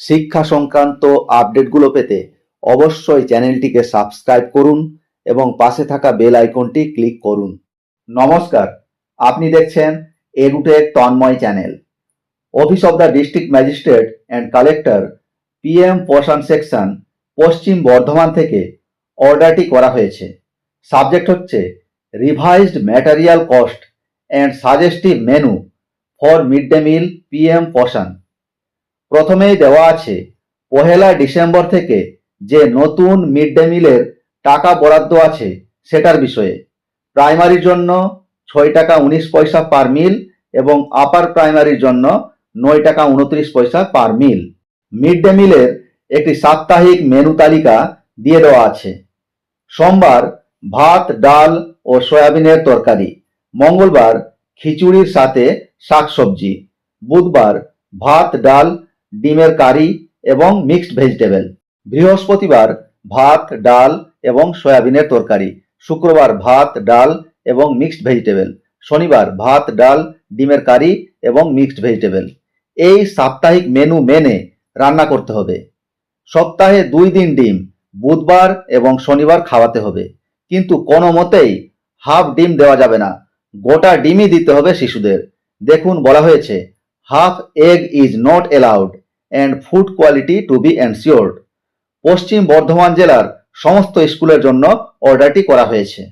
শিক্ষা সংক্রান্ত আপডেটগুলো পেতে অবশ্যই চ্যানেলটিকে সাবস্ক্রাইব করুন এবং পাশে থাকা বেল আইকনটি ক্লিক করুন। নমস্কার, আপনি দেখছেন edutech Tanmoy channel. Office of the district magistrate and collector PM Poshan section, Paschim Bardhaman থেকে অর্ডারটি করা হয়েছে। সাবজেক্ট হচ্ছে revised material cost and suggestive menu for mid day meal PM Poshan প্রথমেই দেওয়া আছে, পহেলা ডিসেম্বর থেকে যে নতুন মিড ডে মিলের টাকা বরাদ্দ আছে সেটার বিষয়ে। প্রাইমারির জন্য ছয় টাকা উনিশ পয়সা পার মিল এবং আপার প্রাইমারির জন্য নয় টাকা উনত্রিশ পয়সা পার মিল। মিড ডে মিলের একটি সাপ্তাহিক মেনু তালিকা দিয়ে দেওয়া আছে। সোমবার ভাত, ডাল ও সয়াবিনের তরকারি, মঙ্গলবার খিচুড়ির সাথে শাকসবজি, বুধবার ভাত, ডাল ডিমের কারি এবং মিক্সড ভেজিটেবল। বৃহস্পতিবার ভাত, ডাল এবং সয়াবিনের তরকারি। শুক্রবার ভাত, ডাল এবং মিক্সড ভেজিটেবল। শনিবার ভাত, ডাল, ডিমের কারি এবং মিক্সড ভেজিটেবল। এই সাপ্তাহিক মেনু মেনে রান্না করতে হবে। সপ্তাহে দুই দিন ডিম, বুধবার এবং শনিবার খাওয়াতে হবে। কিন্তু কোনো মতেই হাফ ডিম দেওয়া যাবে না। গোটা ডিমই দিতে হবে শিশুদের। দেখুন বলা হয়েছে, half egg is not allowed and food quality to be ensured Paschim Bardhaman জেলার সমস্ত স্কুলের জন্য অর্ডারটি করা হয়েছে।